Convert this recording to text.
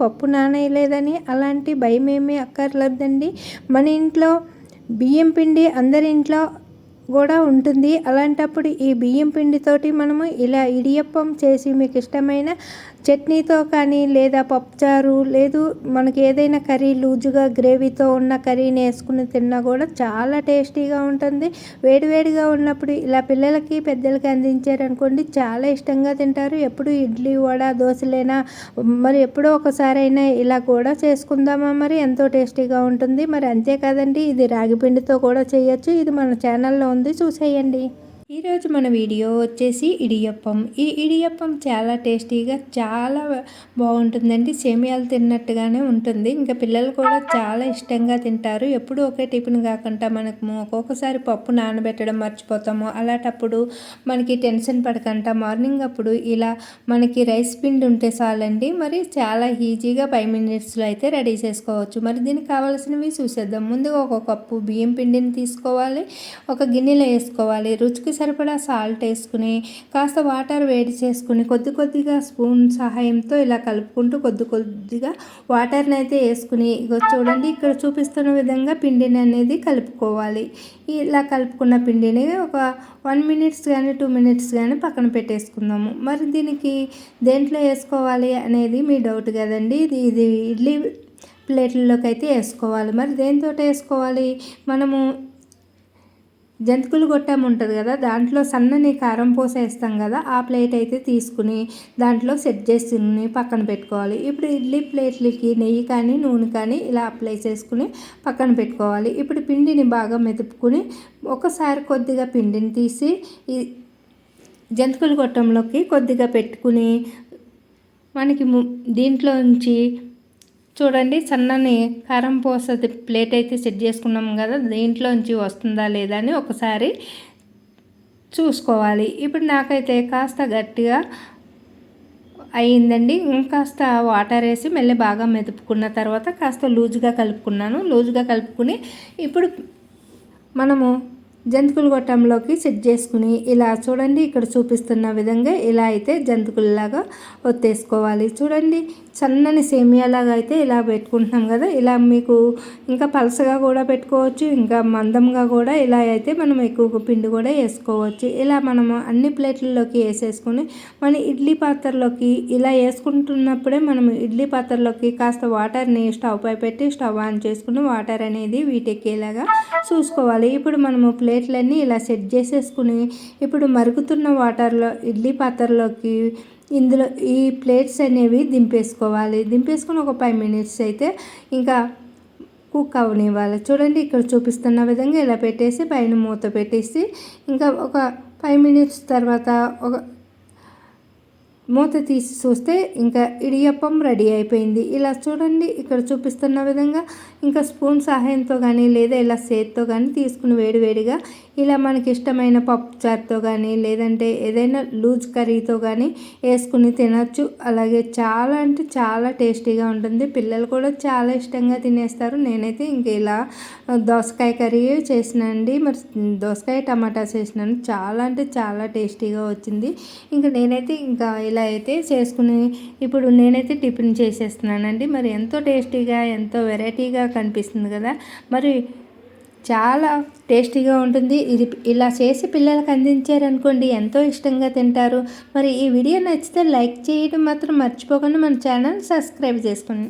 పప్పు నానేయలేదని అలాంటి భయం ఏమీ అక్కర్లేదండి. మన ఇంట్లో బియ్యం పిండి అందరి ఇంట్లో కూడా ఉంటుంది. అలాంటప్పుడు ఈ బియ్యం పిండితోటి మనము ఇలా ఇడియప్పం చేసి మీకు ఇష్టమైన చట్నీతో కానీ లేదా పప్పుచారు లేదు మనకి ఏదైనా కర్రీ లూజుగా గ్రేవీతో ఉన్న కర్రీని వేసుకుని తిన్నా కూడా చాలా టేస్టీగా ఉంటుంది. వేడివేడిగా ఉన్నప్పుడు ఇలా పిల్లలకి పెద్దలకి అందించారనుకోండి చాలా ఇష్టంగా తింటారు. ఎప్పుడు ఇడ్లీ వడ దోశలైనా మరి ఎప్పుడో ఒకసారైనా ఇలా కూడా చేసుకుందామా మరి? ఎంతో టేస్టీగా ఉంటుంది. మరి అంతే కదండి ఇది రాగి పిండితో కూడా చేయొచ్చు. ఇది మన ఛానల్లో ముందు చూసేయండి. ఈరోజు మన వీడియో వచ్చేసి ఇడియప్పం. ఈ ఇడియప్పం చాలా టేస్టీగా చాలా బాగుంటుందండి. సేమియాలు తిన్నట్టుగానే ఉంటుంది. ఇంకా పిల్లలు కూడా చాలా ఇష్టంగా తింటారు. ఎప్పుడు ఒకే టిఫిన్ కాకుండా మనకు ఒక్కొక్కసారి పప్పు నానబెట్టడం మర్చిపోతాము. అలాంటప్పుడు మనకి టెన్షన్ పడకుండా మార్నింగ్ అప్పుడు ఇలా మనకి రైస్ పిండి ఉంటే చాలండి. మరి చాలా ఈజీగా ఫైవ్ మినిట్స్లో అయితే రెడీ చేసుకోవచ్చు. మరి దీనికి కావాల్సినవి చూసేద్దాం. ముందుగా ఒక కప్పు బియ్యం పిండిని తీసుకోవాలి. ఒక గిన్నెలో వేసుకోవాలి. రుచికి సరిపడా సాల్ట్ వేసుకుని కాస్త వాటర్ వేడి చేసుకుని కొద్ది కొద్దిగా స్పూన్ సహాయంతో ఇలా కలుపుకుంటూ కొద్ది కొద్దిగా వాటర్ని అయితే వేసుకుని చూడండి ఇక్కడ చూపిస్తున్న విధంగా పిండిని అనేది కలుపుకోవాలి. ఇలా కలుపుకున్న పిండిని ఒక వన్ మినిట్స్ కానీ టూ మినిట్స్ కానీ పక్కన పెట్టేసుకుందాము. మరి దీనికి దేంట్లో వేసుకోవాలి అనేది మీ డౌట్ కదండి. ఇది ఇది ఇడ్లీ ప్లేట్లలోకి అయితే వేసుకోవాలి. మరి దేనితో వేసుకోవాలి? మనము జంతికలు గొట్టం ఉంటుంది కదా దాంట్లో సన్నని కారం పోసేస్తాం కదా ఆ ప్లేట్ అయితే తీసుకుని దాంట్లో సెట్ చేసుకుని పక్కన పెట్టుకోవాలి. ఇప్పుడు ఇడ్లీ ప్లేట్లకి నెయ్యి కానీ నూనె కానీ ఇలా అప్లై చేసుకుని పక్కన పెట్టుకోవాలి. ఇప్పుడు పిండిని బాగా మెతుపుకుని ఒకసారి కొద్దిగా పిండిని తీసి ఈ జంతికలు గొట్టంలోకి కొద్దిగా పెట్టుకుని మనకి దీంట్లో నుంచి చూడండి సన్నని కారం పోసది ప్లేట్ అయితే సెట్ చేసుకున్నాం కదా దీంట్లోంచి వస్తుందా లేదా అని ఒకసారి చూసుకోవాలి. ఇప్పుడు నాకైతే కాస్త గట్టిగా అయ్యిందండి. ఇంకాస్త వాటర్ వేసి మళ్ళీ బాగా మెదుపుకున్న తర్వాత కాస్త లూజుగా కలుపుకున్నాను. లూజుగా కలుపుకుని ఇప్పుడు మనము జంతుకుల గొట్టంలోకి సెట్ చేసుకుని ఇలా చూడండి ఇక్కడ చూపిస్తున్న విధంగా ఇలా అయితే జంతుకుల్లాగా ఒత్తేసుకోవాలి. చూడండి సన్నని సేమియాలాగా అయితే ఇలా పెట్టుకుంటున్నాం కదా. ఇలా మీకు ఇంకా పలసగా కూడా పెట్టుకోవచ్చు ఇంకా మందంగా కూడా ఇలా అయితే మనం ఎక్కువ పిండి కూడా వేసుకోవచ్చు. ఇలా మనము అన్ని ప్లేట్లలోకి వేసేసుకొని మన ఇడ్లీ పాత్రలోకి ఇలా వేసుకుంటున్నప్పుడే మనం ఇడ్లీ పాత్రలోకి కాస్త వాటర్ని స్టవ్ పై పెట్టి స్టవ్ ఆన్ చేసుకుని వాటర్ అనేది వీటెక్కేలాగా చూసుకోవాలి. ఇప్పుడు మనము ప్లేట్లన్నీ ఇలా సెట్ చేసేసుకుని ఇప్పుడు మరుగుతున్న వాటర్లో ఇడ్లీ పాత్రలోకి ఇందులో ఈ ప్లేట్స్ అనేవి దింపేసుకోవాలి. దింపేసుకొని ఒక ఫైవ్ మినిట్స్ అయితే ఇంకా కుక్ అవనివ్వాలి. చూడండి ఇక్కడ చూపిస్తున్న విధంగా ఇలా పెట్టేసి పైన మూత పెట్టేసి ఇంకా ఒక ఫైవ్ మినిట్స్ తర్వాత ఒక మూత తీసి చూస్తే ఇంకా ఇడియప్పం రెడీ అయిపోయింది. ఇలా చూడండి ఇక్కడ చూపిస్తున్న విధంగా ఇంకా స్పూన్ సహాయంతో కానీ లేదా ఇలా సేత్తో కానీ తీసుకుని వేడివేడిగా ఇలా మనకి ఇష్టమైన పప్పు చారుతో కానీ లేదంటే ఏదైనా లూజ్ కర్రీతో కానీ వేసుకుని తినచ్చు. అలాగే చాలా అంటే చాలా టేస్టీగా ఉంటుంది. పిల్లలు కూడా చాలా ఇష్టంగా తినేస్తారు. నేనైతే ఇంక ఇలా దోసకాయ కర్రీ చేసినండి మరి దోసకాయ టమాటా చేసినాను. చాలా అంటే చాలా టేస్టీగా వచ్చింది. ఇంకా నేనైతే ఇంకా ఇలా అయితే చేసుకుని ఇప్పుడు నేనైతే టిఫిన్ చేసేస్తున్నానండి. మరి ఎంతో టేస్టీగా ఎంతో వెరైటీగా కనిపిస్తుంది కదా. మరి చాలా టేస్టీగా ఉంటుంది. ఇది ఇలా చేసి పిల్లలకు అందించారనుకోండి ఎంతో ఇష్టంగా తింటారు. మరి ఈ వీడియో నచ్చితే లైక్ చేయడం మాత్రం మర్చిపోకుండా మన ఛానల్ సబ్స్క్రైబ్ చేసుకోండి.